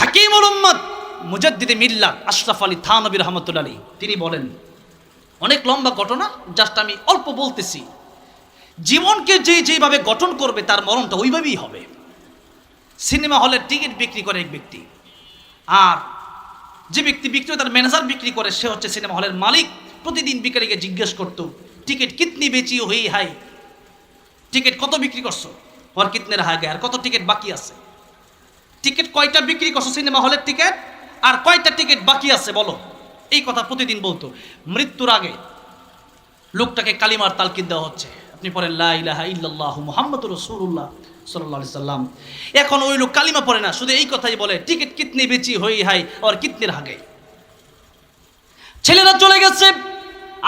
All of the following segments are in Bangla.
হাকিম উম্মদ মুজাদ্দিদে মিল্লাত আশরাফ আলী থানবী রহমতুল্লা আলী তিনি বলেন, অনেক লম্বা ঘটনা জাস্ট আমি অল্প বলতেছি। জীবনকে যে যেভাবে গঠন করবে, তার মরণটা ওইভাবেই হবে। সিনেমা হলের টিকিট বিক্রি করে এক ব্যক্তি। আর যে ব্যক্তি বিক্রি তার ম্যানেজার বিক্রি করে, সে হচ্ছে সিনেমা হলের মালিক। প্রতিদিন বিকারীকে জিজ্ঞেস করতো, টিকিট কিতনি বেচি হই হাই টিকিট কত বিক্রি করছ? ওর কিতনের হায় আর কত টিকিট বাকি আছে? টিকিট কয়টা বিক্রি করছ সিনেমা হলের টিকিট? আর কয়টা টিকিট বাকি আছে বলো? এই কথা প্রতিদিন বলতো। মৃত্যুর আগে লোকটাকে কালিমার তালকিদ দেওয়া হচ্ছে। আপনি পড়েন, লা ইলাহা ইল্লাল্লাহু মুহাম্মাদুর রাসূলুল্লাহ সাল্লাল্লাহু আলাইহি সাল্লাম। এখন ওই লোক কালিমা পড়ে না, শুধু এই কথাই বলে, টিকিট কিতনি বেচি হই হাই আর কিতনির হাগে ছেলেরা চলে গেছে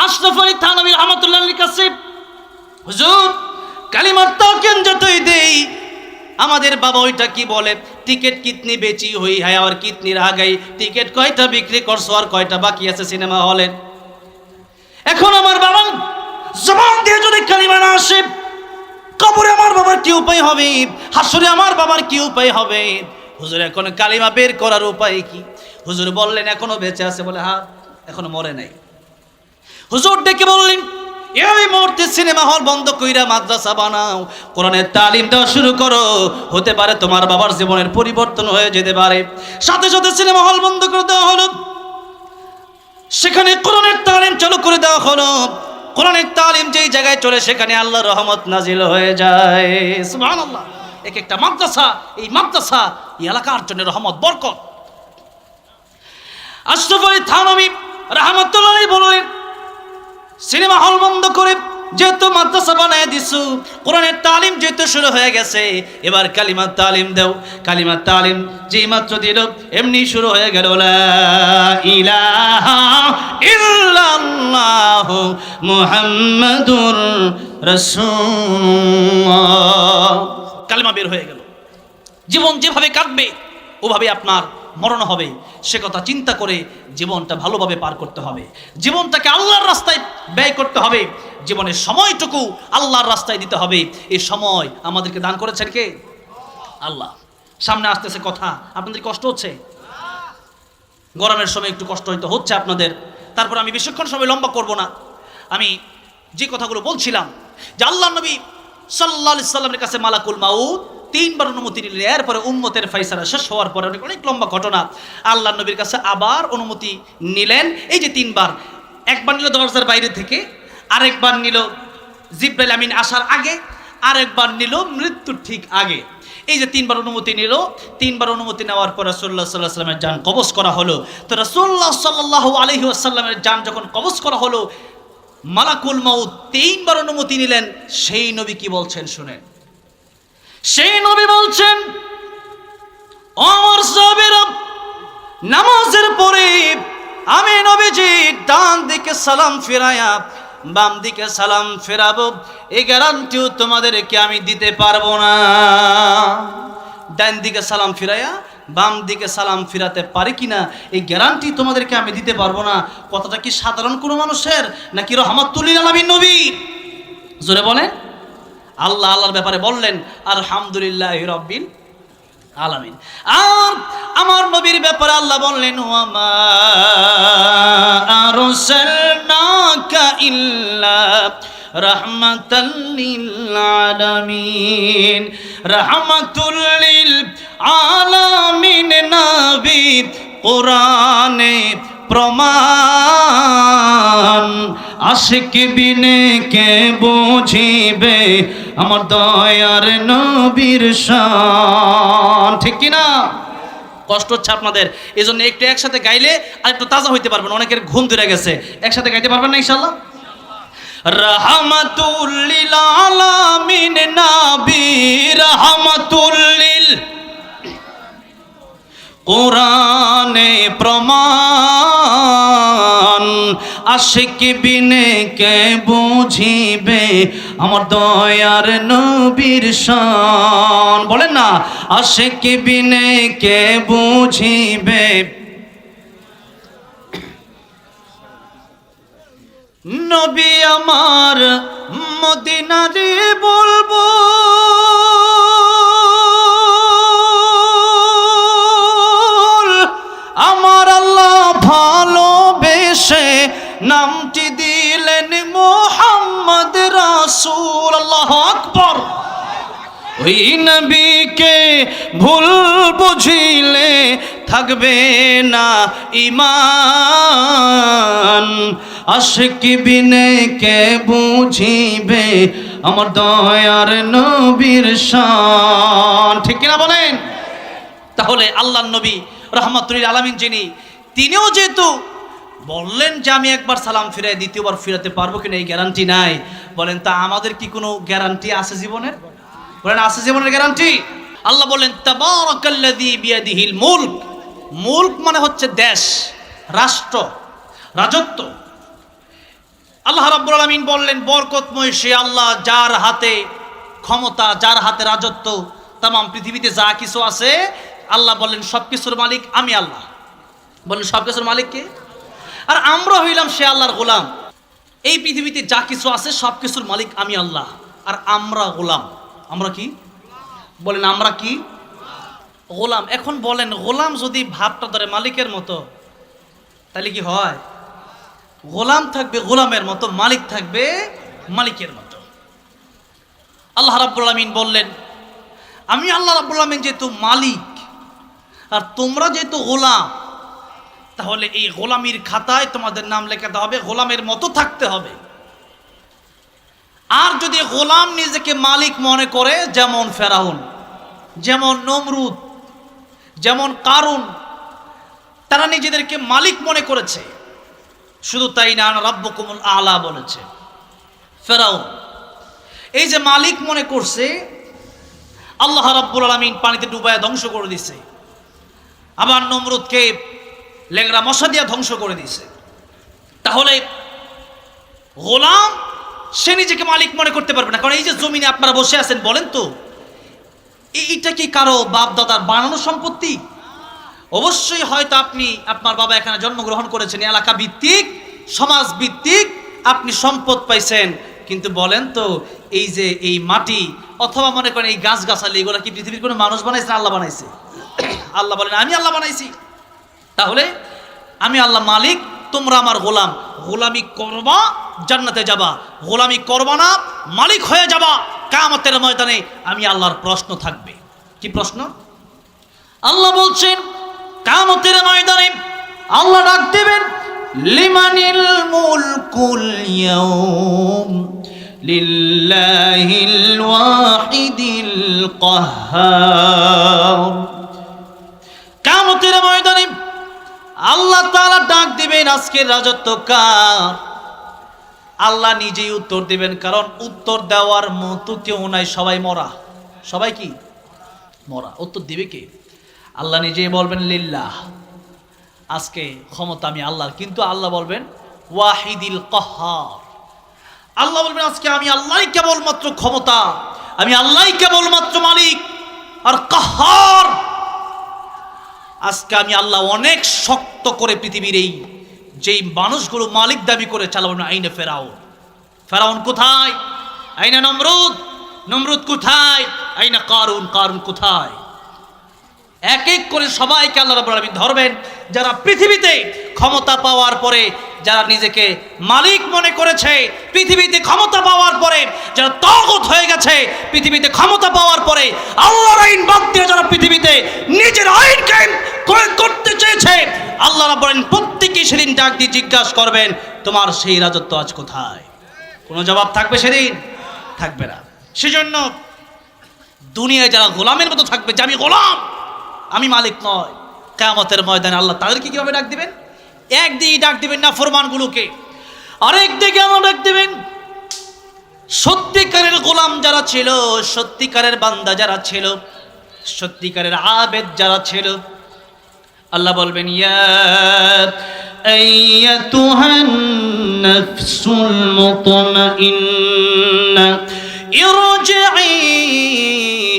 আশরাফ আলী থানবী রহমাতুল্লাহর কাছে। হুজুর, কালিমার তালকিন যতই দেই, আমাদের বাবা ওইটা কি বলে? টিকিট কিতনি বেচি হই হাই আর কিতনির হাগাই টিকিট কয়টা বিক্রি করছ আর কয়টা বাকি আছে সিনেমা হলে? এখন আমার বাবা জবান দিয়ে যদি কালিমা না আসে, কবরে আমার বাবার কি উপায় হবে? হাসরে আমার বাবার কি উপায় হবে? হুজুর, এখন কালিমা বের করার উপায় কি? হুজুর বললেন, এখনও বেঁচে আছে বলে হ্যাঁ এখনও মরে নাই। হুজুর ডেকে বললেন এই মুহূর্তে সিনেমা হল বন্ধ কইরা মাদ্রাসা বানাও। কোরআনের তালিম দেওয়া শুরু করো। হতে পারে তোমার বাবার জীবনের পরিবর্তন হয়ে যেতে পারে। সাথে সাথে সিনেমা হল বন্ধ করে দেওয়া হলো। সেখানে কোরআনের তালিম চালু করে দেওয়া হলো। কোরআনের তালিম যেই জায়গায় চলে, সেখানে আল্লাহর রহমত নাজিল হয়ে যায়। সুবহানাল্লাহ। এক একটা মাদ্রাসা, এই মাদ্রাসা এই এলাকার জন্য রহমত, বরকত। আশরাফ আলী থানবী রহমতুল্লাহ বললেন সিনেমা হল বন্ধ করে যেহেতু মাদ্রাসা বানায় দিছু, কোরআনের তালিম যেহেতু শুরু হয়ে গেছে, এবার কালিমার তালিম দেও। কালিমার তালিম যেই মাত্র দিল, এমনি শুরু হয়ে গেল ইল্লাল্লাহ মুহাম্মাদুর রাসূলুল্লাহ। কালিমা বের হয়ে গেল। জীবন যেভাবে কাটবে ওভাবে আপনার মরণ হবে, সে কথা চিন্তা করে জীবনটা ভালোভাবে পার করতে হবে। জীবনটাকে আল্লাহর রাস্তায় ব্যয় করতে হবে। জীবনের সময়টুকু আল্লাহর রাস্তায় দিতে হবে। এই সময় আমাদেরকে দান করেছেন কে? আল্লাহ। সামনে আসতেছে কথা। আপনাদের কষ্ট হচ্ছে? গরমের সময় একটু কষ্ট হয়তো হচ্ছে আপনাদের। তারপর আমি বেশিক্ষণ সময় লম্বা করব না। আমি যে কথাগুলো বলছিলাম, যে আল্লাহ নবী সাল্লা সাল্লামের কাছে মালাকুল মাউদ তিনবার অনুমতি নিলেন এরপরে উম্মতের ফাইসারা শেষ হওয়ার পরে অনেক অনেক লম্বা ঘটনা। আল্লাহ নবীর কাছে আবার অনুমতি নিলেন। এই যে তিনবার, একবার নিল দরজার বাইরে থেকে, আরেকবার নিল জিব্রাইল আমিন আসার আগে, আরেকবার নিল মৃত্যুর ঠিক আগে। এই যে তিনবার অনুমতি নিল, তিনবার অনুমতি নেওয়ার পর রসুল্লাহ সাল্লাহ সাল্লামের যান কবজ করা হলো। তো রসুল্লাহ সাল্লাহ আলহি আসাল্লামের যান যখন কবজ করা হলো, মালাকুল মাউদ তিনবার অনুমতি নিলেন, সেই নবী কি বলছেন শুনেন। সেই নবী বলছেন, অমর সাহেবের, নামাজের পরে আমি নবীজি ডান দিকে সালাম ফেরায়া, বাম দিকে সালাম ফেরাবো। এই গ্যারান্টিও তোমাদেরকে আমি দিতে পারব না। ডান দিকে সালাম ফিরাইয়া বাম দিকে সালাম ফিরাতে পারি কিনা এই গ্যারান্টি তোমাদেরকে আমি দিতে পারব না। কথাটা কি সাধারণ কোনো মানুষের, নাকি রহমতুল্লিল আলমী নবী জোরে বলেন। আল্লাহ আল্লাহর ব্যাপারে বললেন, আলহামদুলিল্লাহ রব্বিল আলামিন। আর আমার নবীর ব্যাপারে আল্লাহ বললেন, ওয়ামা আরসালনাকা ইল্লা রাহমাতাল আলামিন নবী কোরআনে প্রমাণ। আশিক বিনে কে বুঝিবে? আমার দয়ার নবীর শান। ঠিক কি না কষ্ট হচ্ছে আপনাদের। এই জন্য একটু একসাথে গাইলে আর একটু তাজা হইতে পারবেন। অনেকের ঘুম ধরে গেছে। একসাথে গাইতে পারবেন না ইনশাল্লাহ রহমাতুল্লিল আলামিন নবী, রহমাতুল্লিল কোরআনে প্রমাণ, আশিক বিনে কে বুঝিবে? আমার দয়ার নবীর শান। বলেন না, আশিক বিনে কে বুঝিবে? নবী আমার মদিনারে বলব আকবর। ওই নবীকে ভুল বুঝিলে থাকবে না ইমান আশিক বিনে কে বুঝিবে আমার দয়ার নবীর শান। ঠিক কিনা বলেন? তাহলে আল্লাহ নবী রহমতুল আলমিন যিনি, তিনিও যেহেতু বললেন যে আমি একবার সালাম ফিরাই, দ্বিতীয়বার ফিরাতে পারব কিনা এই গ্যারান্টি নাই। বলেন, তা আমাদের কি কোনো গ্যারান্টি আছে জীবনের? বলেন, আছে জীবনের গ্যারান্টি আল্লাহ বলেন, তাবারাকাল্লাযী বিয়াদিহিল মুলক। মুলক মানে হচ্ছে দেশ, রাষ্ট্র, রাজত্ব। আল্লাহ রাব্বুল আলামিন বললেন, বরকতময় সে আল্লাহ যার হাতে ক্ষমতা, যার হাতে রাজত্ব তাম পৃথিবীতে যা কিছু আছে, আল্লাহ বললেন সব কিছুর মালিক আমি আল্লাহ। বললেন সব কিছুর মালিক কে? আর আমরা হইলাম সে আল্লাহর গোলাম। এই পৃথিবীতে যা কিছু আছে, সব কিছুর মালিক আমি আল্লাহ। আর আমরা গোলাম। আমরা কি? বলেন, আমরা কি? গোলাম। এখন বলেন, গোলাম যদি ভাবটা ধরে মালিকের মতো, তাহলে কি হয়? গোলাম থাকবে গোলামের মতো, মালিক থাকবে মালিকের মতো। আল্লাহ রাব্বুল আলামিন বললেন, আমি আল্লাহ রাব্বুল আলামিন যেহেতু মালিক, আর তোমরা যেহেতু গোলাম তাহলে এই গোলামির খাতায় তোমাদের নাম লেখাতে হবে, গোলামের মতো থাকতে হবে। আর যদি গোলাম নিজেকে মালিক মনে করে, যেমন ফেরাউন, যেমন নমরুদ, যেমন কারুন, তারা নিজেদেরকে মালিক মনে করেছে। শুধু তাই না, রব্বকুমুল আলা বলেছে, ফেরাউন, এই যে মালিক মনে করছে, আল্লাহ রাব্বুল আলামিন পানিতে ডুবায় ধ্বংস করে দিছে। আবার নমরুদকে লেংরা মশা দিয়া ধ্বংস করে দিছে তাহলে গোলাম, সে নিজেকে মালিক মনে করতে পারবে না। কারণ এই যে জমিনে আপনারা বসে আছেন, বলেন তো এইটা কি কারও বাপ দাদার বানানো সম্পত্তি? অবশ্যই হয়তো আপনি আপনার বাবা এখানে জন্মগ্রহণ করেছেন, এলাকা ভিত্তিক, সমাজ ভিত্তিক, আপনি সম্পদ পাইছেন। কিন্তু বলেন তো, এই যে এই মাটি, অথবা মনে করেন এই গাছ গাছালি এগুলো কি পৃথিবীর কোনো মানুষ বানাইছে আল্লাহ বানাইছে? আল্লাহ বলেন, আমি আল্লাহ বানাইছি। তাহলে আমি আল্লাহ মালিক, তোমরা আমার গোলাম। গোলামি করবা, জান্নাতে যাবা। গোলামি করবা না, মালিক হয়ে যাবা। কামতের ময়দানে আমি আল্লাহর প্রশ্ন থাকবে। কি প্রশ্ন? আল্লাহ বলছেন কামতের ময়দানে আল্লাহ ডাক দেবেন, লিমানিল মুলকুল কামতের ময়দানে আল্লাহ তাআলা ডাক দিবেন, আজকের রাজত্ব কার? আল্লাহ নিজেই উত্তর দিবেন, কারণ উত্তর দেওয়ার মতো কেউ নাই, সবাই মরা। সবাই কি? মরা। উত্তর দিবে কে? আল্লাহ নিজেই বলবেন, লিল্লাহ। আজকে ক্ষমতা আমি আল্লাহর, কিন্তু আল্লাহ বলবেন, ওয়াহিদিল কহার। আল্লাহ বলবেন, আজকে আমি আল্লাহই কেবলমাত্র ক্ষমতা। আমি আল্লাহই কেবলমাত্র মালিক। আর কাহার আজকে আমি আল্লাহ অনেক শক্ত করে পৃথিবীর এই যেই মানুষগুলো মালিক দাবি করে চালাবো না, আইনে ফেরাউন ফেরাউন কোথায়? আইনা নমরুদ? নমরুদ কোথায়? আইনা কারুন? কারুন কোথায়? এক এক করে সবাইকে আল্লাহ রাব্বুল আলামিন ধরবেন, যারা পৃথিবীতে ক্ষমতা পাওয়ার পরে, যারা নিজেকে মালিক মনে করেছে, পৃথিবীতে ক্ষমতা পাওয়ার পরে, যারা তগত হয়ে গেছে, পৃথিবীতে ক্ষমতা পাওয়ার পরে, আল্লাহর আইন বাদ দিয়ে যারা পৃথিবীতে নিজের আইন কায়েম করে করতে চেয়েছে। আল্লাহ রাব্বুল আলামিন প্রত্যেকেই সেদিন ডাক দিয়ে জিজ্ঞাসা করবেন, তোমার সেই রাজত্ব আজ কোথায়? কোনো জবাব থাকবে সেদিন? থাকবে না। সেজন্য দুনিয়ায় যারা গোলামের মতো থাকবে, যে আমি গোলাম, আমি মালিক নয় কেয়ামতের ময়দানে আল্লাহ তাদেরকে কীভাবে ডাক দিবেন? একদিকে ডাক দিবেন না ফরমানগুলোকে আরেক দিকে আমার ডাক দিবেন, সত্যিকারের গোলাম যারা ছিল, সত্যিকারের বান্দা যারা ছিল, সত্যিকারের আবেদ যারা ছিল আল্লাহ বলবেন ইয়া أيتها النفس المطمئنة ارجعي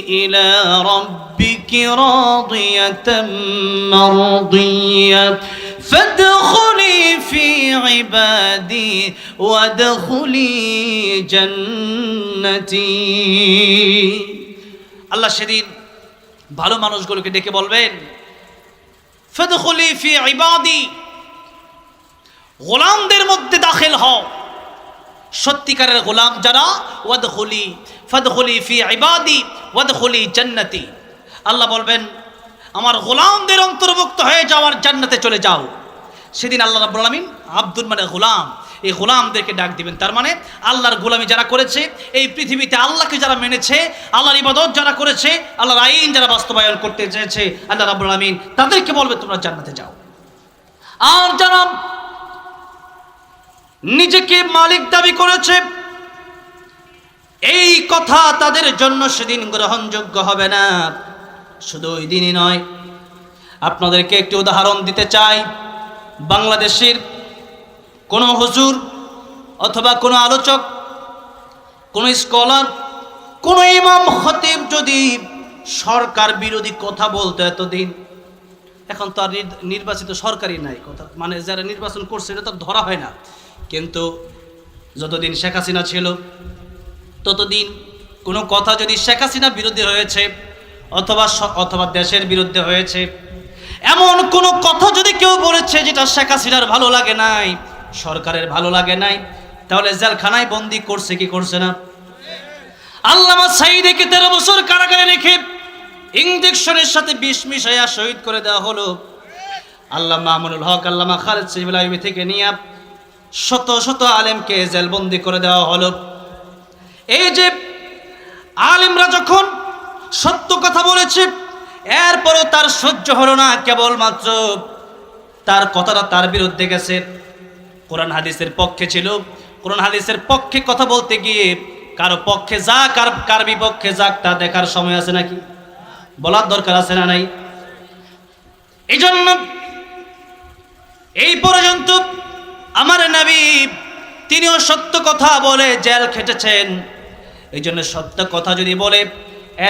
إلى ربك راضية مرضية فادخلي في عبادي وادخلي جنتي আল্লাহ সেদিন ভালো মানুষগুলোকে ডেকে বলবেন ফেদখলি ইবাদি। গোলামদের মধ্যে দাখিল হও। সত্যিকারের গোলাম যারা, ওয়াদখুলি, ফদখলি ফি ইবাদি, ওয়াদখুলি জান্নাতি। আল্লাহ বলবেন, আমার গোলামদের অন্তর্ভুক্ত হয়ে যাওয়ার জান্নাতে চলে যাও। সেদিন আল্লাহ রাব্বুল আলামিন আব্দুল মানে গোলাম এই গোলামদেরকে ডাক দিবেন। তার মানে আল্লাহর গোলামি যারা করেছে, এই পৃথিবীতে আল্লাহকে যারা মেনেছে, আল্লাহর ইবাদত যারা করেছে, আল্লাহর আইন যারা বাস্তবায়ন করতে চেয়েছে, আল্লাহ রাব্বুল আলামিন তাদেরকে বলবে, তোমরা জান্নাতে যাও। আর যারা নিজেকে মালিক দাবি করেছে, এই কথা তাদের জন্য সেদিন গ্রহণযোগ্য হবে না। শুধু ওই দিনই নয়। আপনাদেরকে একটি উদাহরণ দিতে চাই। বাংলাদেশের কোনো হুজুর অথবা কোনো আলোচক, কোনো স্কলার, কোনো ইমাম খতিব যদি সরকার বিরোধী কথা বলতো এতদিন, এখন তো আর নির্বাচিত সরকারই নাই কথা। মানে যারা নির্বাচন করছে, এটা তো ধরা হয় না। কিন্তু যতদিন শেখ হাসিনা ছিল, ততদিন কোনো কথা যদি শেখ হাসিনা বিরুদ্ধে হয়েছে, অথবা অথবা দেশের বিরুদ্ধে হয়েছে, এমন কোনো কথা যদি কেউ বলেছে যেটা শেখ হাসিনার ভালো লাগে নাই সরকারের ভালো লাগে নাই, তাহলে জেলখানায় বন্দি করছে কি করছে না? আল্লামা সাইদকে তেরো বছর কারাগারে রেখে ইঞ্জেকশনের সাথে বিষ মিশাইয়া শহীদ করে দেওয়া হলো। আল্লাহ মামুনুল হক, আল্লামা খালেদ সিবিল আইবি থেকে নিয়ে শত শত আলেমকে জেলবন্দি করে দেওয়া হলো। এই যে আলেমরা যখন সত্য কথা বলেছে, এরপরও তার সহ্য হলো না কেবলমাত্র তার কথাটা তার বিরুদ্ধে গেছে। কোরআন হাদিসের পক্ষে ছিল। কোরআন হাদিসের পক্ষে কথা বলতে গিয়ে কারও পক্ষে যা, কার কার বিপক্ষে যাক, তা দেখার সময় আছে নাকি? বলার দরকার আছে না নাই? এই জন্য এই পর্যন্ত আমার নবী তিনিও সত্য কথা বলে জেল খেটেছেন। এই জন্য সত্য কথা যদি বলে,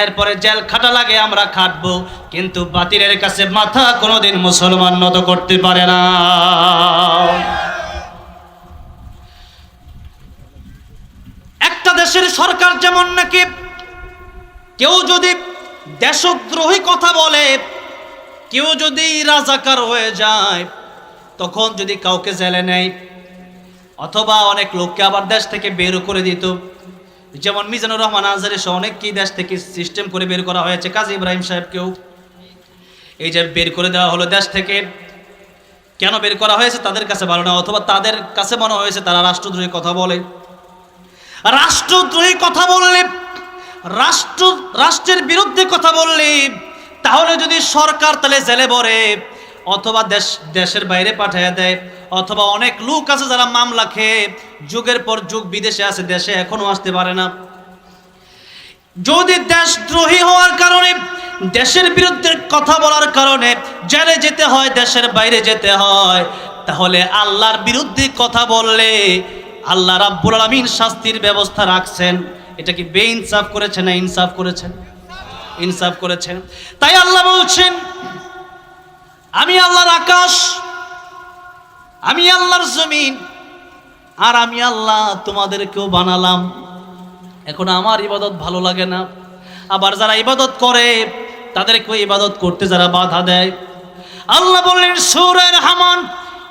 এরপরে জেল খাটা লাগে, আমরা খাটবো। কিন্তু বাতিলের কাছে মাথা কোনোদিন মুসলমান নত করতে পারে না। একটা দেশের সরকার যেমন নাকি কেউ যদি দেশদ্রোহী কথা বলে, কেউ যদি রাজাকার হয়ে যায়, তখন যদি কাউকে জেলে নেয়, অথবা অনেক লোককে আবার দেশ থেকে বের করে দিত। যেমন মিজানুর রহমান আজহারি সহ অনেককেই দেশ থেকে সিস্টেম করে বের করা হয়েছে, কাজী ইব্রাহিম সাহেবকেও। এই যে বের করে দেওয়া হলো দেশ থেকে, কেন বের করা হয়েছে তাদের কাছে ভালো না, অথবা তাদের কাছে মনে হয়েছে তারা রাষ্ট্রদ্রোহী কথা বলে। রাষ্ট্রদ্রোহী কথা বললে, রাষ্ট্র, রাষ্ট্রের বিরুদ্ধে কথা বললে, তাহলে যদি সরকার তাহলে জেলে ভরে অথবা দেশ, দেশের বাইরে পাঠিয়ে দেয়, অথবা অনেক লোক আছে যারা মামলা খেয়ে, যুগের পর যুগ বিদেশে আছে, দেশে এখনও আসতে পারে না। যদি দেশদ্রোহী হওয়ার কারণে, দেশের বিরুদ্ধে কথা বলার কারণে জেলে যেতে হয়, দেশের বাইরে যেতে হয়, তাহলে আল্লাহর বিরুদ্ধে কথা বললে আল্লাহ রাব্বুল আলামিন শাস্তির ব্যবস্থা রাখছেন। এটা কি বেইনসাফ করেছেন না ইনসাফ করেছেন? ইনসাফ করেছেন। তাই আল্লাহ বলছেন, আমি আল্লাহর আকাশ, আমি আল্লাহর জমিন, আর আমি আল্লাহ তোমাদেরকেও বানালাম। এখন আমার ইবাদত ভালো লাগে না। আবার যারা ইবাদত করে, তাদেরকেও ইবাদত করতে যারা বাধা দেয়। আল্লাহ বললেন, সূরা রহমান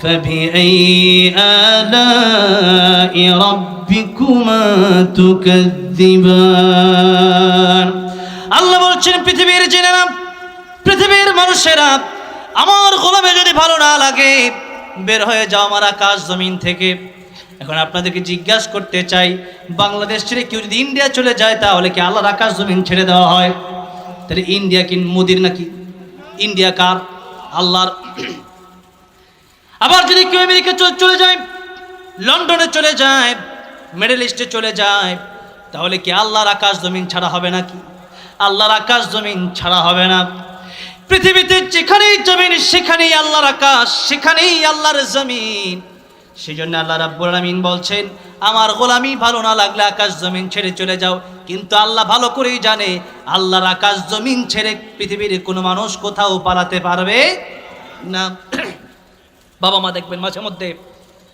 فبأي آلاء ربكما تكذبان আল্লাহ বলছেন পৃথিবীর জেনেরা পৃথিবীর মানুষেরা আমার গোলামে যদি ভালো না লাগে বের হয়ে যাও আমার আকাশ জমিন থেকে এখন আপনাদেরকে জিজ্ঞাসা করতে চাই বাংলাদেশ ছেড়ে কেউ যদি ইন্ডিয়া চলে যায় তাহলে কি আল্লাহর আকাশ জমিন ছেড়ে দেওয়া হয় তাহলে ইন্ডিয়া কি মোদির নাকি ইন্ডিয়া কার আল্লাহর আবার যদি কেউ আমেরিকা চলে যায়, লন্ডনে চলে যায়, মিডল ইস্টে চলে যায়, তাহলে কি আল্লাহর আকাশ জমিন ছাড়া হবে নাকি? আল্লাহর আকাশ জমিন ছাড়া হবে না। পৃথিবীতে যেখানেই জমিন, সেখানেই আল্লাহর আকাশ, সেখানেই আল্লাহর জমিন। সেই জন্য আল্লাহ রাব্বুল আলামিন বলছেন, আমার গোলামি ভালো না লাগলে আকাশ জমিন ছেড়ে চলে যাও। কিন্তু আল্লাহ ভালো করেই জানে, আল্লাহর আকাশ জমিন ছেড়ে পৃথিবীর কোনো মানুষ কোথাও পালাতে পারবে না। বাবা মা দেখবেন মাঝে মধ্যে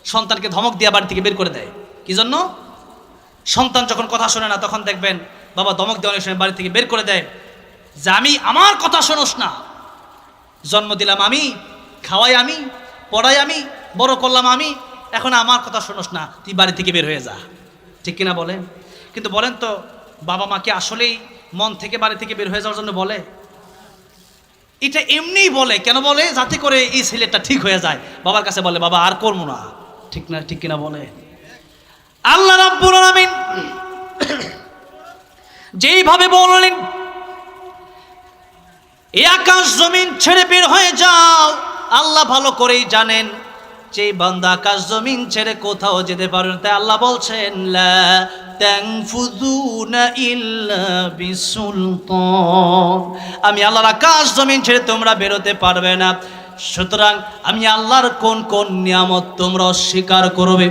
সন্তানকে ধমক দিয়ে বাড়ি থেকে বের করে দেয়। কি জন্য? সন্তান যখন কথা শোনে না, তখন দেখবেন বাবা ধমক দিয়ে অনেক সময় বাড়ি থেকে বের করে দেয়। যে আমি, আমার কথা শোনোস না। জন্ম দিলাম আমি, খাওয়াই আমি, পড়াই আমি, বড় করলাম আমি, এখন আমার কথা শোনোস না, তুই বাড়ি থেকে বের হয়ে যা। ঠিক কিনা বলেন? কিন্তু বলেন তো, বাবা মাকে আসলেই মন থেকে বাড়ি থেকে বের হয়ে যাওয়ার জন্য বলে? এটা এমনিই বলে, কেন বলে? যাতে করে এই ছেলেটা ঠিক হয়ে যায়। বাবার কাছে বলে, বাবা, আর করব না। ঠিক না, ঠিক কিনা বলে। আল্লাহ রাব্বুল আলামিন যেইভাবে বললেন এই আকাশ জমিন ছেড়ে বের হয়ে যাও। আল্লাহ ভালো করেই জানেন যে বান্দা আকাশ জমিন ছেড়ে কোথাও যেতে পারবে না। তাই আল্লাহ বলছেন আমি আল্লাহর আকাশ জমিন ছেড়ে তোমরা বেরোতে পারবে না। সুতরাং আমি আল্লাহর কোন কোন নিয়ামত তোমরা অস্বীকার করবে?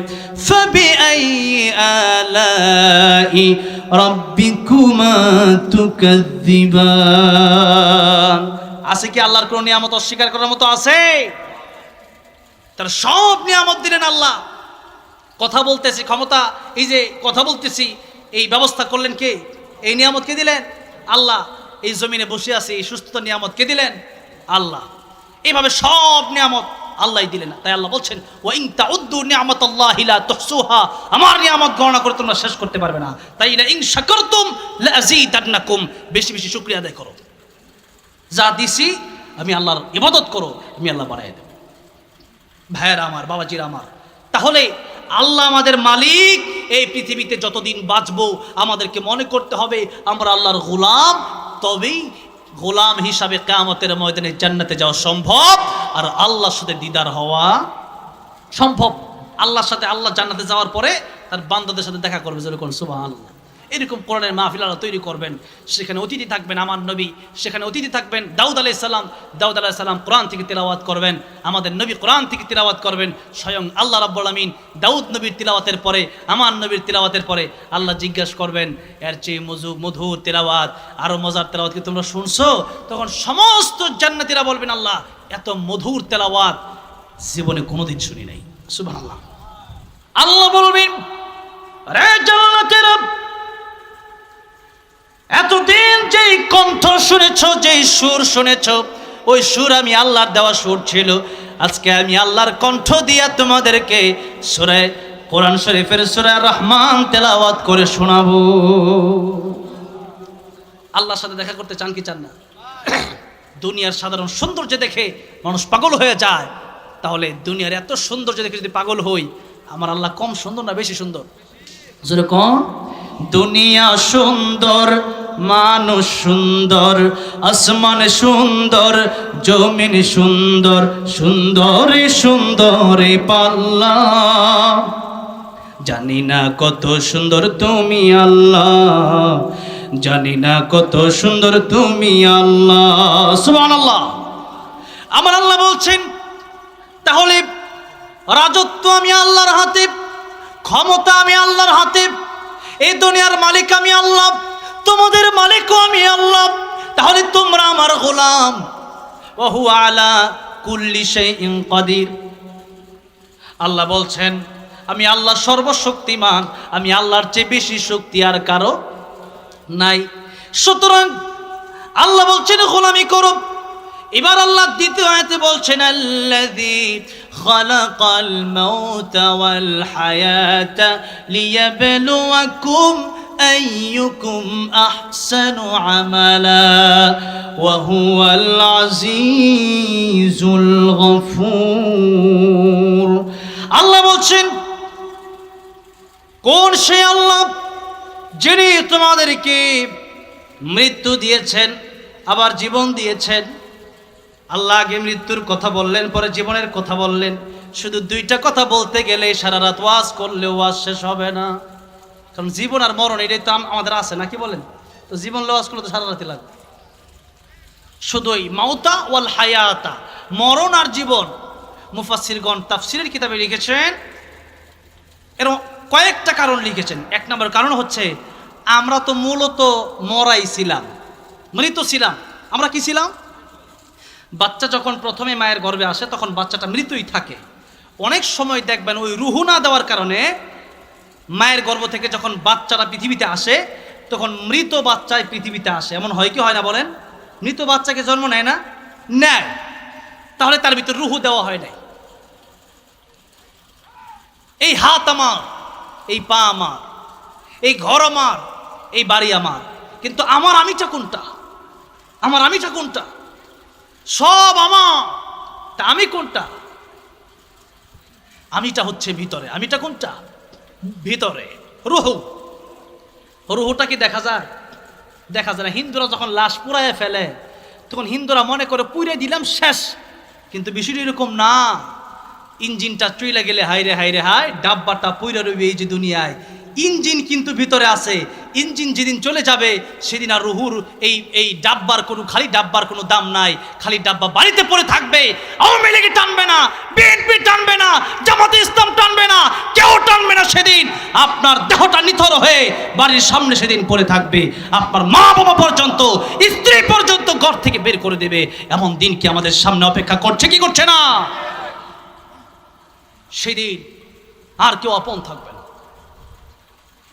আছে কি আল্লাহর কোন নিয়ামত অস্বীকার করার মতো আছে? তার সব নিয়ামত দিলেন আল্লাহ। কথা বলতেছি, ক্ষমতা, এই যে কথা বলতেছি, এই ব্যবস্থা করলেন কে? এই নিয়ামত কে দিলেন? আল্লাহ। এই জমিনে বসে আছে, এই সুস্থ নিয়ামত কে দিলেন? আল্লাহ। এইভাবে সব নিয়ামত আল্লাহ দিলেন। তাই আল্লাহ বলছেন, ওয়াইন তাউদ্দু নিয়ামতাল্লাহ লা তুহসুহা আমার নিয়ামত গণনা করে তোমরা শেষ করতে পারবে না। তাই লা ইন শাকারতুম লা আযীদান্নাকুম বেশি বেশি শুকরিয়া আদায় করো। যা দিছি, আমি আল্লাহর ইবাদত করো, আমি আল্লাহ বাড়াই দেব। ভাইয়েরা আমার, বাবাজির আমার। তাহলে আল্লাহ আমাদের মালিক, এই পৃথিবীতে যতদিন বাঁচবো আমাদেরকে মনে করতে হবে আমরা আল্লাহর গোলাম। তবেই গোলাম হিসাবে কামতের ময়দানে জান্নাতে যাওয়া সম্ভব। আর আল্লাহর সাথে দিদার হওয়া সম্ভব। আল্লাহর সাথে আল্লাহ জান্নাতে যাওয়ার পরে তার বান্দাদের সাথে দেখা করবে, যেরকম সুবাহ আল্লাহ এরকম কোরআনের মাহফিল আল্লাহ তৈরি করবেন। সেখানে অতিথি থাকবেন আমার নবী, সেখানে অতিথি থাকবেন দাউদ আলাই সালাম। দাউদ আলাহ সালাম কোরআন থেকে তেলাওয়াত করবেন, আমাদের নবী কোরআন থেকে তেলাওয়াত করবেন। স্বয়ং আল্লাহ রাব্বুল আমিন দাউদ নবীর তিলাওয়াতের পরে, আমার নবীর তিলাওয়াতের পরে আল্লাহ জিজ্ঞাসা করবেন, এর চেয়ে মজু, মধুর তেলাওয়াত আরও মজার তেলাওয়াত কি তোমরা শুনছো? তখন সমস্ত জান্নাতীরা বলবেন, আল্লাহ, এত মধুর তেলাওয়াত জীবনে কোনোদিন শুনি নাই। সুবহানাল্লাহ। আল্লাহ বলবেন রে জান্নাতেরা এতদিন যেই কণ্ঠ শুনেছ, যেই সুর শুনেছ, ওই সুর আমি আল্লাহর দেওয়া সুর ছিল। আজকে আমি আল্লাহর কণ্ঠ দিয়া তোমাদেরকে সুরে, কোরআন শরীফের সুরে রহমান তেলাওয়াত করে শোনাবো। আল্লাহর সাথে দেখা করতে চান কি চান না? দুনিয়ার সাধারণ সৌন্দর্য দেখে মানুষ পাগল হয়ে যায়। তাহলে দুনিয়ার এত সৌন্দর্য দেখে যদি পাগল হই, আমার আল্লাহ কম সুন্দর না বেশি সুন্দর? যেরকম দুনিয়া সুন্দর মানুষ সুন্দর, আসমান সুন্দর, জমিন সুন্দর, সুন্দরে সুন্দরে পাল্লা। জানি না কত সুন্দর তুমি আল্লাহ, জানি না কত সুন্দর তুমি আল্লাহ। সুমান আল্লাহ আমার আল্লাহ বলছেন, তাহলে রাজত্ব আমি আল্লাহর হাতে, ক্ষমতা আমি আল্লাহর হাতে, এই দুনিয়ার মালিক আমি আল্লাহ তোমাদের মালিকও আমি আল্লাহ। তাহলে তোমরা আমার গোলাম। ওহু আলা কুল্লি শাইইন কাদির। আল্লাহ বলছেন, আমি আল্লাহ সর্বশক্তিমান, আমি আল্লাহর চেয়ে বেশি শক্তি আর কারও নাই। সুতরাং আল্লাহ বলছেন, গোলামি করো। এবার আল্লাহ দ্বিতীয় আয়াতে বলছেন, আল্লাযী খালাকাল মাউতা ওয়াল হায়াতা লিয়াবলুয়াকুম আহসানু আমালা ওয়া হুয়াল আজিজুল গফুর আল্লাহ বলছেন, কোন সে আল্লাহ যিনি তোমাদেরকে মৃত্যু দিয়েছেন, আবার জীবন দিয়েছেন? আল্লাহ আগে মৃত্যুর কথা বললেন, পরে জীবনের কথা বললেন। শুধু দুইটা কথা বলতে গেলে সারা রাত ওয়াজ করলে ওয়াজ শেষ হবে না। কারণ জীবন আর মরণ, এটাই তো আমাদের আছে নাকি বলেন? তো জীবন ওয়াজ করলে তো সারা রাতি লাগবে। শুধুই মাউতা ওয়াল হায়াতা। মরণ আর জীবন। মুফাসিরগণ তাফসিরের কিতাবে লিখেছেন এরকম কয়েকটা কারণ লিখেছেন। এক নম্বর কারণ হচ্ছে, আমরা তো মূলত মরাই ছিলাম, মৃত ছিলাম। আমরা কি ছিলাম? বাচ্চা যখন প্রথমে মায়ের গর্ভে আসে, তখন বাচ্চাটা মৃতই থাকে। অনেক সময় দেখবেন ওই রুহু না দেওয়ার কারণে মায়ের গর্ভ থেকে যখন বাচ্চারা পৃথিবীতে আসে, তখন মৃত বাচ্চায় পৃথিবীতে আসে। এমন হয় কি হয় না বলেন? মৃত বাচ্চাকে জন্ম নেয় না? নেয়। তাহলে তার ভিতর রুহু দেওয়া হয় নাই। এই হাত আমার, এই পা আমার, এই ঘর আমার, এই বাড়ি আমার। কিন্তু আমার আমিটা কোনটা? আমার আমিটা কোনটা? সব আমার। তা আমি কোনটা? আমিটা হচ্ছে ভিতরে। আমিটা কোনটা? ভিতরে, রুহু। রুহুটা কি দেখা যায়? দেখা যায় না। হিন্দুরা যখন লাশ পুড়ায় ফেলে, তখন হিন্দুরা মনে করে পুড়ে দিলাম, শেষ। কিন্তু বিষয়টা এরকম না। ইঞ্জিনটা চুইলে গেলে হাইরে হাইরে হাই ডাব্বাটা পুইরা রবি এই যে দুনিয়ায়। ইঞ্জিন কিন্তু ভিতরে আছে। ইঞ্জিন যেদিন চলে যাবে, সেদিন আর রুহুর এই এই ডাব্বার কোনো, খালি ডাব্বার কোনো দাম নাই। খালি ডাব্বা বাড়িতে পড়ে থাকবে। আওয়ামী লীগে টানবে না, বিএনপি টানবে না, জামাতে ইসলাম টানবে না, কেউ টানবে না সেদিন। আপনার দেহটা নিথর হয়ে বাড়ির সামনে সেদিন পড়ে থাকবে। আপনার মা বাবা পর্যন্ত, স্ত্রী পর্যন্ত ঘর থেকে বের করে দেবে। এমন দিন কি আমাদের সামনে অপেক্ষা করছে কি করছে না? সেদিন আর কেউ আপন থাকবে